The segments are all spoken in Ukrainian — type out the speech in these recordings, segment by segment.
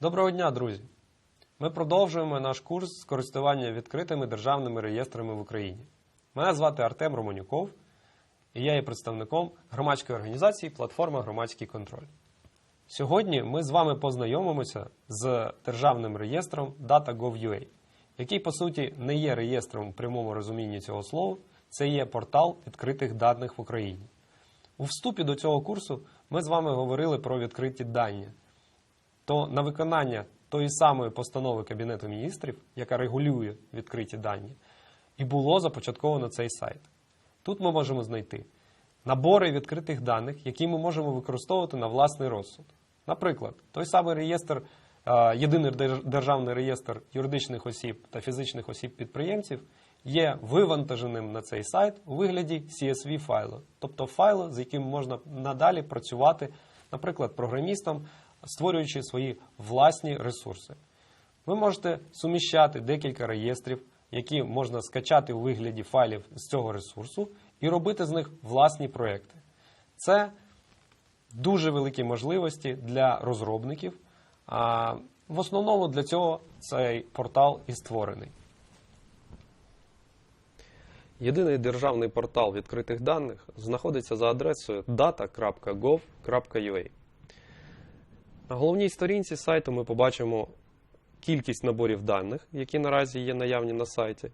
Доброго дня, друзі! Ми продовжуємо наш курс з користування відкритими державними реєстрами в Україні. Мене звати Артем Романюков, і я є представником громадської організації Платформа Громадський контроль. Сьогодні ми з вами познайомимося з державним реєстром Data.gov.ua, який, по суті, не є реєстром у прямому розумінні цього слова, це є портал відкритих даних в Україні. У вступі до цього курсу ми з вами говорили про відкриті дані то на виконання тої самої постанови Кабінету міністрів, яка регулює відкриті дані, і було започатковано цей сайт. Тут ми можемо знайти набори відкритих даних, які ми можемо використовувати на власний розсуд. Наприклад, той самий реєстр, е, єдиний держ- державний реєстр юридичних осіб та фізичних осіб-підприємців є вивантаженим на цей сайт у вигляді CSV файлу, тобто файлу, з яким можна надалі працювати, наприклад, програмістам, створюючи свої власні ресурси. Ви можете суміщати декілька реєстрів, які можна скачати у вигляді файлів з цього ресурсу, і робити з них власні проекти. Це дуже великі можливості для розробників. А в основному для цього цей портал і створений. Єдиний державний портал відкритих даних знаходиться за адресою data.gov.ua. На головній сторінці сайту ми побачимо кількість наборів даних, які наразі є наявні на сайті,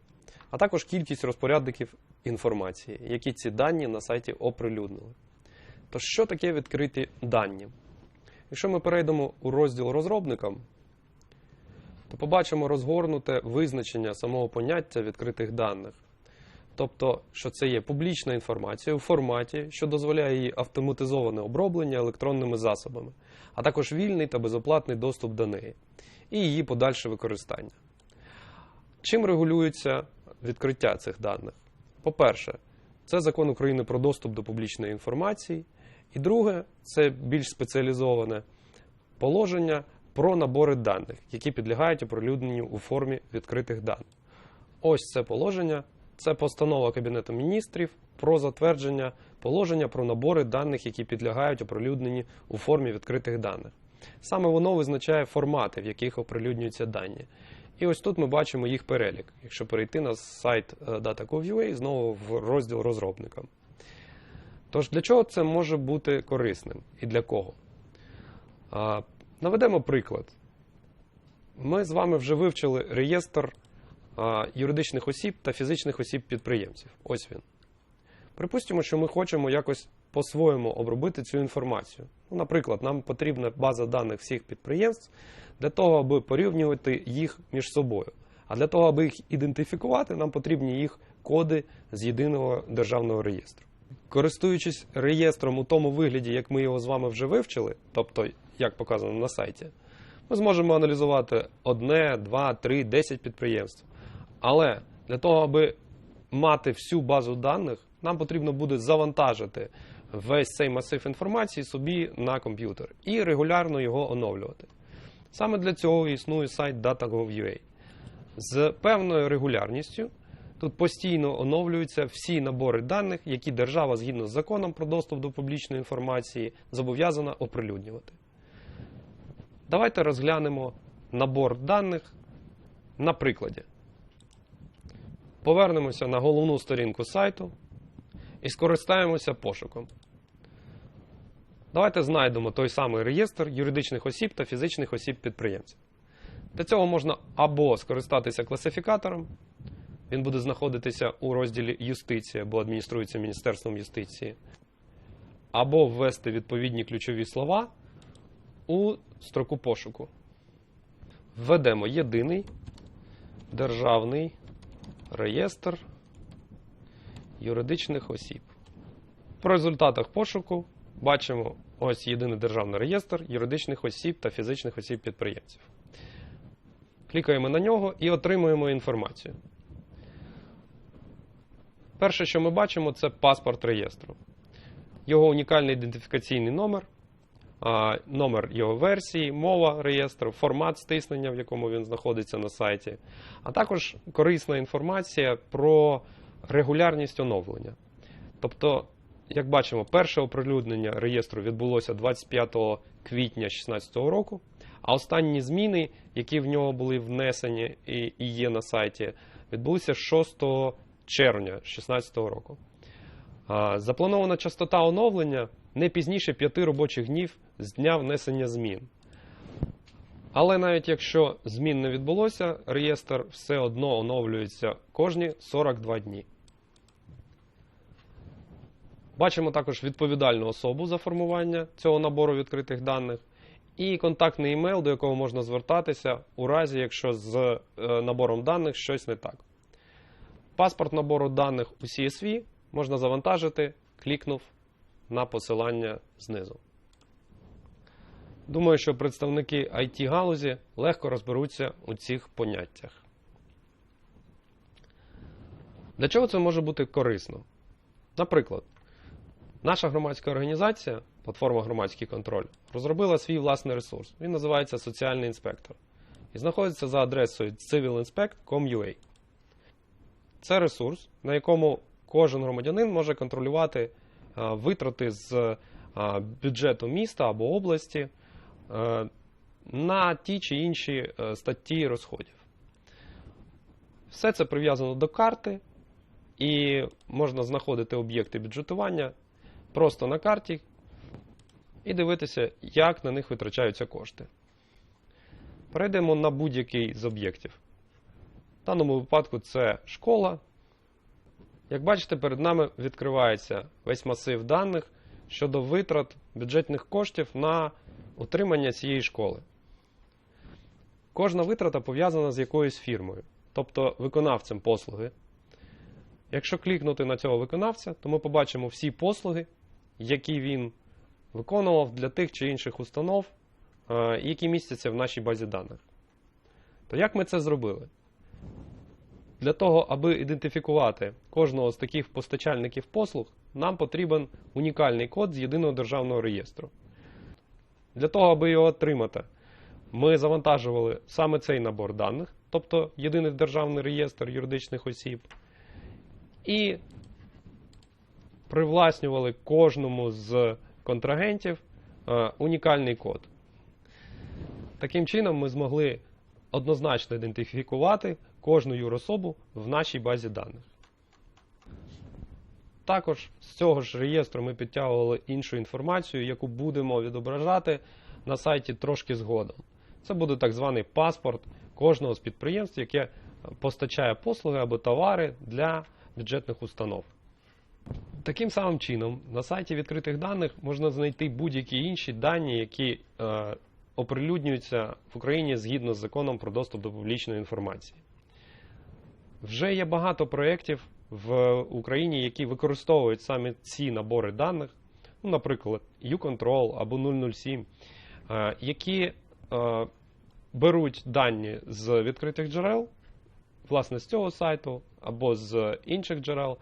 а також кількість розпорядників інформації, які ці дані на сайті оприлюднили. Тож, що таке відкриті дані? Якщо ми перейдемо у розділ розробникам, то побачимо розгорнуте визначення самого поняття відкритих даних. Тобто, що це є публічна інформація у форматі, що дозволяє її автоматизоване оброблення електронними засобами, а також вільний та безоплатний доступ до неї і її подальше використання. Чим регулюється відкриття цих даних? По-перше, це закон України про доступ до публічної інформації. І друге, це більш спеціалізоване положення про набори даних, які підлягають оприлюдненню у формі відкритих даних. Ось це положення. Це постанова Кабінету міністрів про затвердження положення про набори даних, які підлягають оприлюдненні у формі відкритих даних. Саме воно визначає формати, в яких оприлюднюються дані. І ось тут ми бачимо їх перелік. Якщо перейти на сайт е, Data.gov.ua, знову в розділ розробникам. Тож для чого це може бути корисним і для кого? Наведемо приклад. Ми з вами вже вивчили реєстр юридичних осіб та фізичних осіб-підприємців. Ось він. Припустимо, що ми хочемо якось по-своєму обробити цю інформацію. Ну, наприклад, нам потрібна база даних всіх підприємств для того, аби порівнювати їх між собою. А для того, аби їх ідентифікувати, нам потрібні їх коди з єдиного державного реєстру. Користуючись реєстром у тому вигляді, як ми його з вами вже вивчили, тобто як показано на сайті, ми зможемо аналізувати одне, два, три, десять підприємств. Але для того, аби мати всю базу даних, нам потрібно буде завантажити весь цей масив інформації собі на комп'ютер і регулярно його оновлювати. Саме для цього існує сайт Data.gov.ua. З певною регулярністю тут постійно оновлюються всі набори даних, які держава згідно з законом про доступ до публічної інформації зобов'язана оприлюднювати. Давайте розглянемо набор даних на прикладі. Повернемося на головну сторінку сайту і скористаємося пошуком. Давайте знайдемо той самий реєстр юридичних осіб та фізичних осіб-підприємців. Для цього можна або скористатися класифікатором, він буде знаходитися у розділі юстиція або адмініструється Міністерством юстиції, або ввести відповідні ключові слова у строку пошуку. Введемо єдиний державний реєстр юридичних осіб. По результатах пошуку бачимо ось єдиний державний реєстр юридичних осіб та фізичних осіб підприємців. Клікаємо на нього і отримуємо інформацію. Перше, що ми бачимо, це паспорт реєстру. Його унікальний ідентифікаційний номер, номер його версії, мова реєстру, формат стиснення, в якому він знаходиться на сайті, а також корисна інформація про регулярність оновлення. Тобто, як бачимо, перше оприлюднення реєстру відбулося 25 квітня 2016 року, А останні зміни, які в нього були внесені і, є на сайті, відбулися 6 червня 2016 року. Запланована частота оновлення не пізніше 5 робочих днів з дня внесення змін. Але навіть якщо змін не відбулося, реєстр все одно оновлюється кожні 42 дні. Бачимо також відповідальну особу за формування цього набору відкритих даних і контактний імейл, до якого можна звертатися у разі, якщо з е, набором даних щось не так. Паспорт набору даних у CSV можна завантажити, клікнув на посилання знизу. Думаю, що представники it галузі легко розберуться у цих поняттях. Для чого це може бути корисно? Наприклад, наша громадська організація, платформа громадський контроль, розробила свій власний ресурс. Він називається Соціальний інспектор і знаходиться за адресою civilinspect.com.ua. Це ресурс, на якому кожен громадянин може контролювати витрати з бюджету міста або області е, на ті чи інші е, статті розходів. Все це прив'язано до карти, і можна знаходити об'єкти бюджетування просто на карті і дивитися, як на них витрачаються кошти. Перейдемо на будь-який з об'єктів. В даному випадку це школа. Як бачите, перед нами відкривається весь масив даних щодо витрат бюджетних коштів на утримання цієї школи. Кожна витрата пов'язана з якоюсь фірмою, тобто виконавцем послуги. Якщо клікнути на цього виконавця, то ми побачимо всі послуги, які він виконував для тих чи інших установ, е, які містяться в нашій базі даних. То як ми це зробили? Для того, аби ідентифікувати кожного з таких постачальників послуг, нам потрібен унікальний код з єдиного державного реєстру. Для того, аби його отримати, ми завантажували саме цей набор даних, тобто єдиний державний реєстр юридичних осіб, і привласнювали кожному з контрагентів е, унікальний код. Таким чином, ми змогли однозначно ідентифікувати кожну юрособу в нашій базі даних. Також з цього ж реєстру ми підтягували іншу інформацію, яку будемо відображати на сайті трошки згодом. Це буде так званий паспорт кожного з підприємств, яке постачає послуги або товари для бюджетних установ. Таким самим чином, на сайті відкритих даних можна знайти будь-які інші дані, які е, оприлюднюються в Україні згідно з законом про доступ до публічної інформації. Вже є багато проєктів в Україні, які використовують саме ці набори даних, ну, наприклад, U-Control або 007, е, які е, беруть дані з відкритих джерел, власне, з цього сайту або з інших джерел,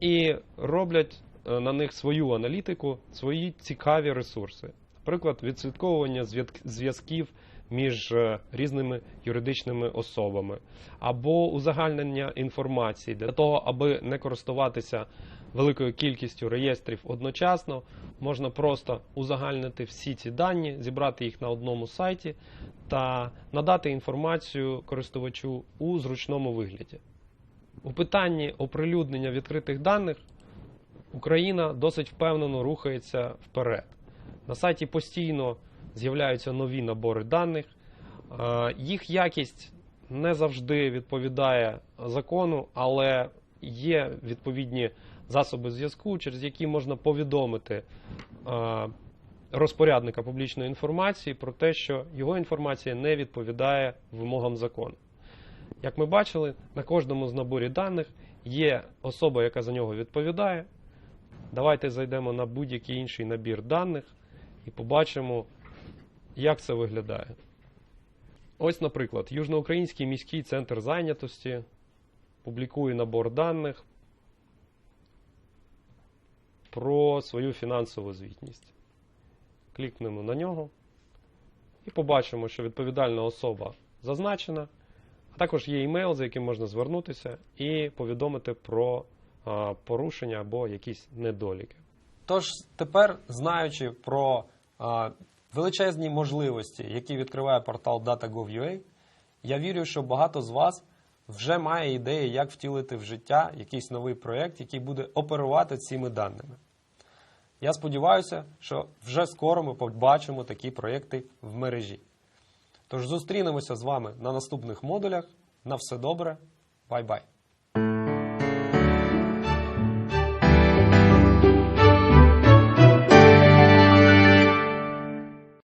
і роблять е, на них свою аналітику, свої цікаві ресурси. Наприклад, відслідковування зв'язків між е, різними юридичними особами, або узагальнення інформації для того, аби не користуватися великою кількістю реєстрів одночасно, можна просто узагальнити всі ці дані, зібрати їх на одному сайті та надати інформацію користувачу у зручному вигляді. У питанні оприлюднення відкритих даних Україна досить впевнено рухається вперед. На сайті постійно з'являються нові набори даних. Е, Їх якість не завжди відповідає закону, але є відповідні засоби зв'язку, через які можна повідомити е, розпорядника публічної інформації про те, що його інформація не відповідає вимогам закону. Як ми бачили, на кожному з наборів даних є особа, яка за нього відповідає. Давайте зайдемо на будь-який інший набір даних і побачимо, як це виглядає. Ось, наприклад, Южноукраїнський міський центр зайнятості публікує набор даних про свою фінансову звітність. Клікнемо на нього і побачимо, що відповідальна особа зазначена, а також є імейл, за яким можна звернутися і повідомити про порушення або якісь недоліки. Тож тепер, знаючи про величезні можливості, які відкриває портал Data.gov.ua, я вірю, що багато з вас вже має ідеї, як втілити в життя якийсь новий проєкт, який буде оперувати цими даними. Я сподіваюся, що вже скоро ми побачимо такі проєкти в мережі. Тож зустрінемося з вами на наступних модулях. На все добре, бай-бай!